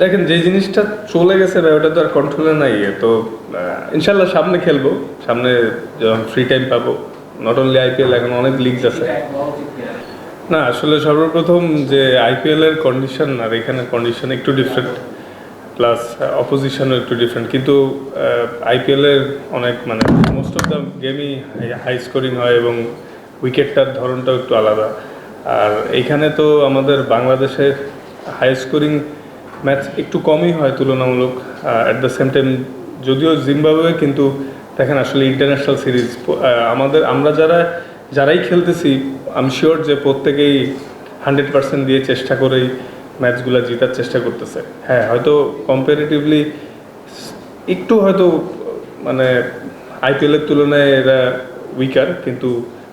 দেখেন যে জিনিসটা চলে গেছে ওটা তো আর কন্ট্রোলে নাই তো ইনশাল্লাহ সামনে খেলব। সামনে যখন ফ্রি টাইম পাবো। নট অনলি আইপিএল এখন অনেক লিগস আছে। না, আসলে সর্বপ্রথম যে আইপিএলের কন্ডিশন আর এখানে কন্ডিশন একটু ডিফারেন্ট প্লাস অপোজিশনও একটু ডিফারেন্ট কিন্তু আইপিএলের অনেক মানে মোস্ট অফ দ্য গেমই হাই স্কোরিং হয় এবং উইকেটটার ধরনটাও একটু আলাদা। আর এইখানে তো আমাদের বাংলাদেশের হাই স্কোরিং ম্যাচ একটু কমই হয় তুলনামূলক অ্যাট দ্য সেম টাইম যদিও জিম্বাবুয়ে কিন্তু দেখেন আসলে ইন্টারন্যাশনাল সিরিজ আমাদের, আমরা যারা, যারাই খেলতেছি আমি শিওর যে প্রত্যেকেই হান্ড্রেড পার্সেন্ট দিয়ে চেষ্টা করেই ম্যাচগুলো জেতার চেষ্টা করতেছে। হ্যাঁ হয়তো কম্পারেটিভলি একটু হয়তো মানে আইপিএলের তুলনায় এরা উইকার কিন্তু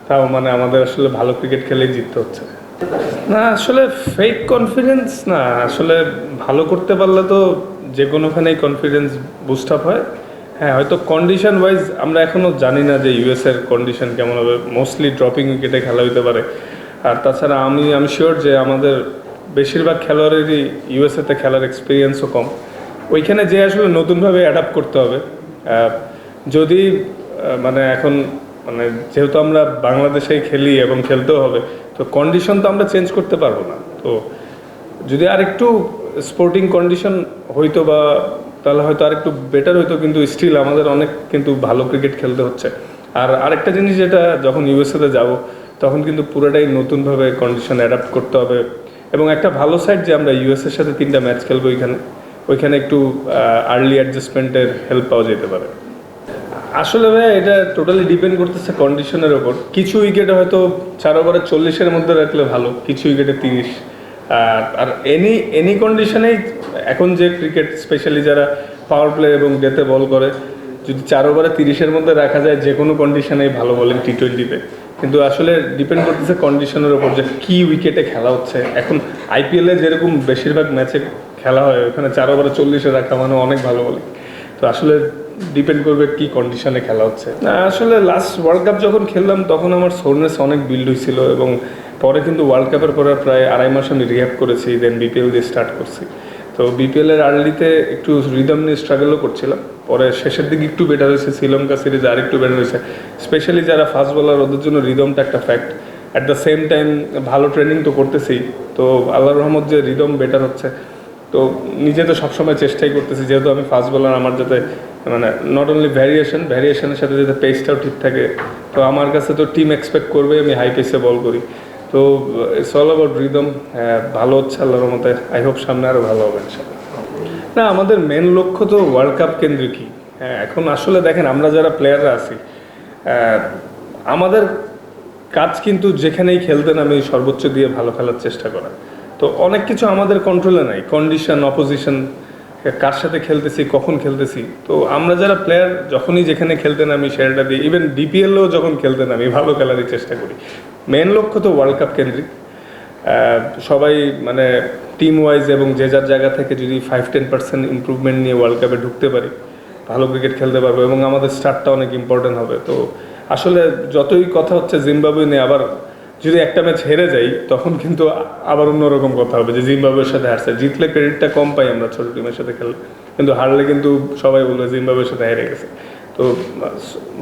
তাও মানে আমাদের আসলে ভালো ক্রিকেট খেলেই জিততে হচ্ছে। না, আসলে ফেক কনফিডেন্স না, আসলে ভালো করতে পারলে তো যে কোনোখানেই কনফিডেন্স বুস্ট আপ হয়। হ্যাঁ হয়তো কন্ডিশন ওয়াইজ আমরা এখনও জানি না যে ইউএস এর কন্ডিশন কেমন হবে মোস্টলি ড্রপিং উইকেটে খেলা হইতে পারে। আর তাছাড়া আমি আমি শিওর যে আমাদের বেশিরভাগ খেলোয়াড়েরই ইউএসএতে খেলার এক্সপিরিয়েন্সও কম। ওইখানে যে আসলে নতুনভাবে অ্যাডাপ্ট করতে হবে। যদি মানে এখন মানে যেহেতু আমরা বাংলাদেশেই খেলি এবং খেলতেও হবে, তো কন্ডিশন তো আমরা চেঞ্জ করতে পারব না। তো যদি আর একটু স্পোর্টিং কন্ডিশন হইতো বা তাহলে হয়তো আর একটু বেটার হইতো, কিন্তু স্টিল আমাদের অনেক কিন্তু ভালো ক্রিকেট খেলতে হচ্ছে। আর আরেকটা জিনিস যেটা, যখন ইউএসএতে যাব, তখন কিন্তু পুরোটাই নতুনভাবে কন্ডিশন অ্যাডাপ্ট করতে হবে। এবং একটা ভালো সাইড যে আমরা ইউএসএর সাথে তিনটা ম্যাচ খেলব ওইখানে ওইখানে একটু আর্লি অ্যাডজাস্টমেন্টের হেল্প পাওয়া যেতে পারে। আসলে ভাই এটা টোটালি ডিপেন্ড করতেছে কন্ডিশনের ওপর কিছু উইকেটে হয়তো চার ওভারে চল্লিশের মধ্যে রাখলে ভালো, কিছু উইকেটে তিরিশ। আর আর এনি এনি কন্ডিশনেই এখন যে ক্রিকেট স্পেশালি যারা পাওয়ার প্লে এবং ডেতে বল করে, যদি চার ওভারে তিরিশের মধ্যে রাখা যায়, যে কোনো কন্ডিশনেই ভালো বলেন টি টোয়েন্টিতে কিন্তু আসলে ডিপেন্ড করতেছে কন্ডিশনের ওপর যে কী উইকেটে খেলা হচ্ছে। এখন আইপিএলে যেরকম বেশিরভাগ ম্যাচে খেলা হয়, ওখানে চার ওভারে চল্লিশে রাখা মানে অনেক ভালো বলে তো আসলে ডিপেন্ড করবে কি কন্ডিশনে খেলা হচ্ছে। না, আসলে লাস্ট ওয়ার্ল্ড কাপ যখন খেললাম, তখন আমার সোরনেস অনেক বিল্ড হয়েছিল এবং পরে কিন্তু ওয়ার্ল্ড কাপের পরে প্রায় আড়াই মাস আমি রিহ্যাব করেছি দেন বিপিএল দিয়ে স্টার্ট করছি। তো বিপিএল এর আর্লিতে একটু রিদম নিয়ে স্ট্রাগলও করছিলাম, পরে শেষের দিকে একটু বেটার হয়েছে, শ্রীলঙ্কা সিরিজ আর একটু বেটার হয়েছে। স্পেশালি যারা ফাস্ট বলার ওদের জন্য রিদমটা একটা fact at the same time ভালো ট্রেনিং তো করতেছি, তো আল্লাহর রহমত যে রিদম বেটার হচ্ছে। তো নিজে তো সবসময় চেষ্টাই করতেছি, যেহেতু আমি ফাস্ট বলার আমার যাতে মানে নট অনলি ভ্যারিয়েশন ভ্যারিয়েশনের সাথে যাতে পেসটাও ঠিক থাকে, তো আমার কাছে তো টিম এক্সপেক্ট করবে, আমি হাই পেসে বল করি। তো ইটস অল অ্যাবাউট রিদম ভালো হচ্ছে আল্লাহর মতে আই হোপ সামনে আরও ভালো হবে না, আমাদের মেন লক্ষ্য তো ওয়ার্ল্ড কাপ কেন্দ্রিকই। হ্যাঁ এখন আসলে দেখেন, আমরা যারা প্লেয়াররা আছি আমাদের কাজ কিন্তু যেখানেই খেলতে নামি, সর্বোচ্চ দিয়ে ভালো খেলার চেষ্টা করা। তো অনেক কিছু আমাদের কন্ট্রোলে নাই। কন্ডিশন অপোজিশন কার সাথে খেলতেছি, কখন খেলতেছি? তো আমরা যারা প্লেয়ার যখনই যেখানে খেলতে নামি, সেটা দিই ইভেন ডিপিএলও যখন খেলতে নামি, ভালো খেলারই চেষ্টা করি। মেন লক্ষ্য তো ওয়ার্ল্ড কাপ কেন্দ্রিক। সবাই মানে টিম ওয়াইজ এবং যে যার জায়গা থেকে যদি ফাইভ টেন পার্সেন্ট ইম্প্রুভমেন্ট নিয়ে ওয়ার্ল্ড কাপে ঢুকতে পারি, ভালো ক্রিকেট খেলতে পারব এবং আমাদের স্টার্টটা অনেক ইম্পর্টেন্ট হবে। তো আসলে যতই কথা হচ্ছে জিম্বাবুয়ে নিয়ে আবার যদি একটা ম্যাচ হেরে যাই, তখন কিন্তু আবার অন্যরকম কথা হবে যে জিম্বাবুয়ের সাথে হারছে। জিতলে ক্রেডিটটা কম পাই আমরা ছোট টিমের সাথে খেললে। কিন্তু হারলে কিন্তু সবাই বলবে জিম্বাবুয়ের সাথে হেরে গেছে। তো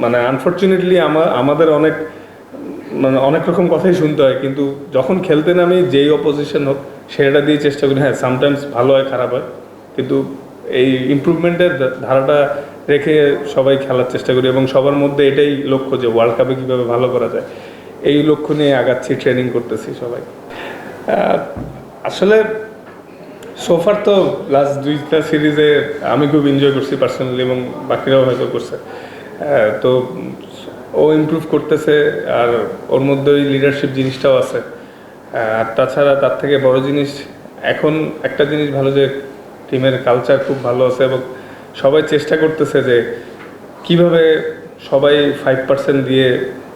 মানে আনফর্চুনেটলি আমার আমাদের অনেক মানে অনেক রকম কথাই শুনতে হয়, কিন্তু যখন খেলতে নামি, যেই অপোজিশন হোক, সেটা দিয়ে চেষ্টা করি। হ্যাঁ সামটাইমস ভালো হয়, খারাপ হয়। কিন্তু এই ইমপ্রুভমেন্টের ধারাটা রেখে সবাই খেলার চেষ্টা করি এবং সবার মধ্যে এটাই লক্ষ্য যে ওয়ার্ল্ড কাপে কীভাবে ভালো করা যায়। এই লক্ষ্য নিয়ে আগাচ্ছি ট্রেনিং করতেছি সবাই। আসলে সোফার তো লাস্ট দুইটা সিরিজে আমি খুব এনজয় করছি পার্সোনালি এবং বাকিরাও হয়তো করছে। তো ও ইমপ্রুভ করতেছে আর ওর মধ্যে ওই লিডারশিপ জিনিসটাও আছে। আর তাছাড়া তার থেকে বড় জিনিস, এখন একটা জিনিস ভালো যে টিমের কালচার খুব ভালো আছে এবং সবাই চেষ্টা করতেছে যে কীভাবে সবাই ফাইভ পার্সেন্ট দিয়ে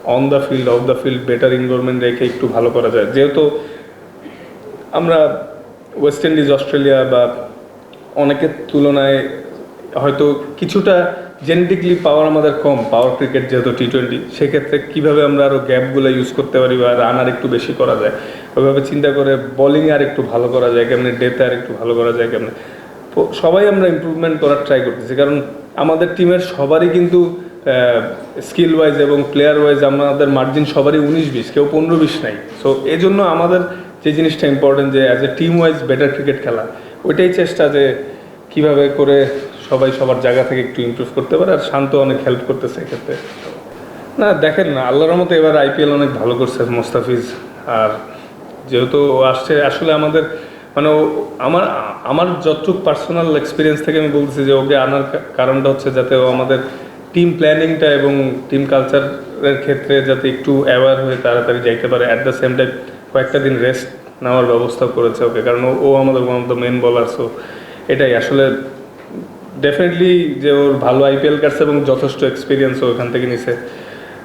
on the field off the field better involvement রেখে একটু ভালো করা যায়। যেহেতু আমরা ওয়েস্ট ইন্ডিজ অস্ট্রেলিয়া বা অনেকের তুলনায় হয়তো কিছুটা জেনেটিকলি পাওয়ার আমাদের কম পাওয়ার ক্রিকেট যেহেতু টি টোয়েন্টি সেক্ষেত্রে কীভাবে আমরা আরও গ্যাপগুলো ইউজ করতে পারি বা রান আর একটু বেশি করা যায়, ওইভাবে চিন্তা করে বোলিং আর একটু ভালো করা যায়, কেমনি ডেতে আর একটু ভালো করা যায়, কেমনি। প- সবাই আমরা ইমপ্রুভমেন্ট করার ট্রাই করতেছি, কারণ আমাদের টিমের সবারই কিন্তু স্কিল ওয়াইজ এবং প্লেয়ার ওয়াইজ আমাদের মার্জিন সবারই উনিশ বিশ, কেউ পনেরো বিশ নাই। সো এই জন্য আমাদের যে জিনিসটা ইম্পর্টেন্ট যে as a team wise better cricket খেলা, ওইটাই চেষ্টা যে কীভাবে করে সবাই সবার জায়গা থেকে একটু ইমপ্রুভ করতে পারে আর শান্ত অনেক হেল্প করতেছে এক্ষেত্রে। না, দেখেন না, আল্লাহর মতো এবার আইপিএল অনেক ভালো করছে মোস্তাফিজ। আর যেহেতু আসছে, আসলে আমাদের মানে আমার আমার যতটুক পার্সোনাল এক্সপিরিয়েন্স থেকে আমি বলতেছি যে ওকে আনার কারণটা হচ্ছে যাতে ও আমাদের টিম প্ল্যানিংটা এবং টিম কালচারের ক্ষেত্রে যাতে একটু অ্যাওয়ার হয়ে তাড়াতাড়ি যাইতে পারে অ্যাট দ্য সেম টাইম কয়েকটা দিন রেস্ট নেওয়ার ব্যবস্থা করেছে ওকে। কারণ ও- আমাদের one of the main bowler so এটাই আসলে ডেফিনেটলি যে ওর ভালো আইপিএল কাটছে এবং যথেষ্ট এক্সপিরিয়েন্স ওখান থেকে নিছে।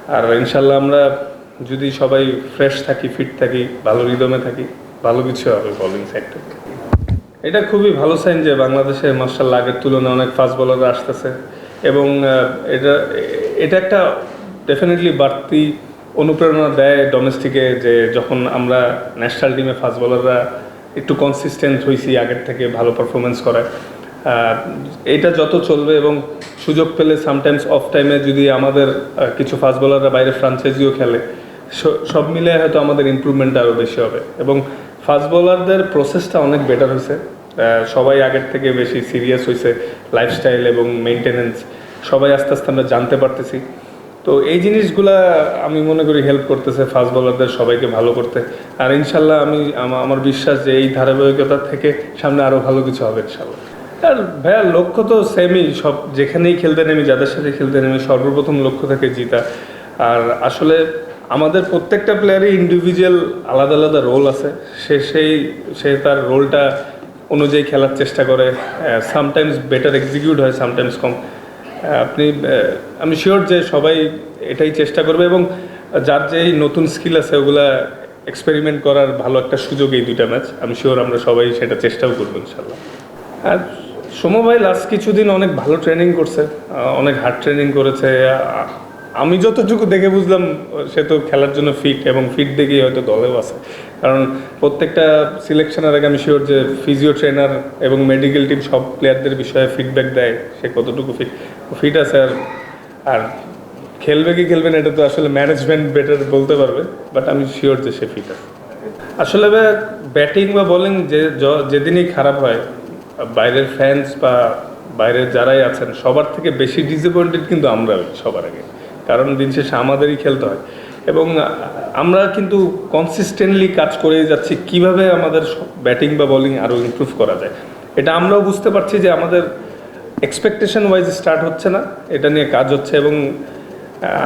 আর ইনশাল্লাহ আমরা যদি সবাই ফ্রেশ থাকি ফিট থাকি, ভালো রিদমে থাকি, ভালো কিছু হবে বলিং সেক্টর এটা খুবই ভালো সাইন যে বাংলাদেশে মার্শাল আগের তুলনায় অনেক ফাস্ট বলাররা আসতেছে। এবং এটা এটা একটা ডেফিনেটলি বাড়তি অনুপ্রেরণা দেয় ডোমেস্টিকে যে যখন আমরা ন্যাশনাল টিমে ফাস্ট বলাররা একটু কনসিস্টেন্ট হয়েছি আগের থেকে ভালো পারফরমেন্স করায় এটা যত চলবে এবং সুযোগ পেলে সামটাইমস অফ টাইমে যদি আমাদের কিছু ফাস্ট বলাররা বাইরে ফ্রাঞ্চাইজিও খেলে সব মিলে হয়তো আমাদের ইমপ্রুভমেন্ট আরও বেশি হবে। এবং ফাস্ট বোলারদের প্রসেসটা অনেক বেটার হয়েছে সবাই আগের থেকে বেশি সিরিয়াস হয়েছে লাইফস্টাইল এবং মেনটেনেন্স সবাই আস্তে আস্তে আমরা জানতে পারতেছি। তো এই জিনিসগুলা আমি মনে করি হেল্প করতেছে ফাস্ট বলারদের সবাইকে ভালো করতে। আর ইনশাল্লাহ আমি আমার বিশ্বাস যে এই ধারাবাহিকতা থেকে সামনে আরও ভালো কিছু হবে ইনশাল্লাহ। আর ভাইয়া, লক্ষ্য তো সেমই সব যেখানেই খেলতে নেমি, যাদের সাথে খেলতে নেমি, সর্বপ্রথম লক্ষ্য থাকে জিতা। আর আসলে আমাদের প্রত্যেকটা প্লেয়ারই ইন্ডিভিজুয়াল আলাদা আলাদা রোল আছে। সে সেই, সে তার রোলটা অনুযায়ী খেলার চেষ্টা করে। সামটাইমস বেটার এক্সিকিউট হয় সামটাইমস কম। আপনি আমি শিওর যে সবাই এটাই চেষ্টা করবে এবং যার যে নতুন স্কিল আছে, ওগুলা এক্সপেরিমেন্ট করার ভালো একটা সুযোগ এই দুইটা ম্যাচ আমি শিওর আমরা সবাই সেটা চেষ্টাও করব ইনশাল্লাহ। আর সমবায় লাস্ট কিছুদিন অনেক ভালো ট্রেনিং করছে অনেক হার্ড ট্রেনিং করেছে আমি যতটুকু দেখে বুঝলাম, সে তো খেলার জন্য ফিট এবং ফিট দেখেই হয়তো দলেও আছে। কারণ প্রত্যেকটা সিলেকশনের আগে আমি শিওর যে ফিজিও ট্রেনার এবং মেডিকেল টিম সব প্লেয়ারদের বিষয়ে ফিডব্যাক দেয় সে কতটুকু ফিট ফিট আছে আর আর খেলবে কি খেলবে না, এটা তো আসলে ম্যানেজমেন্ট বেটার বলতে পারবে বাট আমি শিওর যে সে ফিট আছে। আসলে ব্যাটিং বা বোলিং যে যেদিনই খারাপ হয়, বাইরের ফ্যান্স বা বাইরের যারাই আছেন, সবার থেকে বেশি ডিসঅ্যাপয়েন্টেড কিন্তু আমরা সবার আগে। কারণ দিন শেষে আমাদেরই খেলতে হয়। এবং আমরা কিন্তু কনসিস্টেন্টলি কাজ করেই যাচ্ছি, কীভাবে আমাদের ব্যাটিং বা বোলিং আরও ইমপ্রুভ করা যায়। এটা আমরাও বুঝতে পারছি যে আমাদের এক্সপেকটেশন ওয়াইজ স্টার্ট হচ্ছে না, এটা নিয়ে কাজ হচ্ছে এবং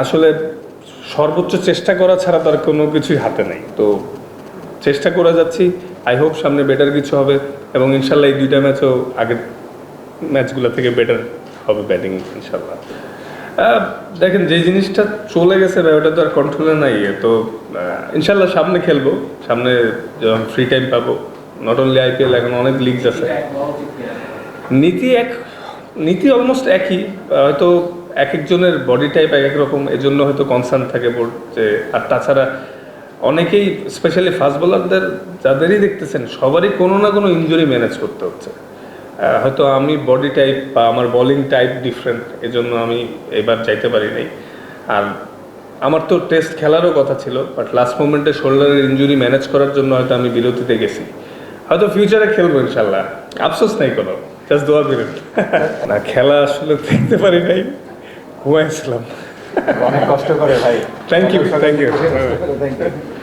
আসলে সর্বোচ্চ চেষ্টা করা ছাড়া তার কোনো কিছুই হাতে নেই। তো চেষ্টা করে যাচ্ছি আই হোপ সামনে বেটার কিছু হবে এবং ইনশাল্লাহ এই দুইটা ম্যাচও আগের ম্যাচগুলো থেকে বেটার হবে ব্যাটিং ইনশাল্লাহ। দেখেন যে জিনিসটা চলে গেছে ওটা তো আর কন্ট্রোলে নাই তো ইনশাল্লাহ সামনে খেলব। সামনে যখন ফ্রি টাইম পাবো। নট অনলি আইপিএল এখন অনেক লিগস আছে। নীতি এক, নীতি অলমোস্ট একই। হয়তো এক একজনের বডি টাইপ এক এক রকম, এজন্য হয়তো কনসার্ন থাকে বোর্ড যে, আর তাছাড়া অনেকেই স্পেশালি ফাস্ট বোলারদের যাদেরই দেখতেছেন, সবারই কোনো না কোনো ইনজুরি ম্যানেজ করতে হচ্ছে। হয়তো আমি বডি টাইপ বা আমার বোলিং টাইপ ডিফারেন্ট এজন্য আমি এবার যাইতে পারি নাই। আর আমার তো টেস্ট খেলারও কথা ছিল বাট লাস্ট মোমেন্টে শোল্ডারের ইনজুরি ম্যানেজ করার জন্য হয়তো আমি বিরতিতে গেছি। হয়তো ফিউচারে খেলব ইনশাল্লাহ আফসোস নাই কোনো জাস্ট দোয়া করেন। না খেলা আসলে দেখতে পারি নাই ঘুমাইছিলাম। অনেক কষ্ট করে ভাই। Thank you, thank you. Thank you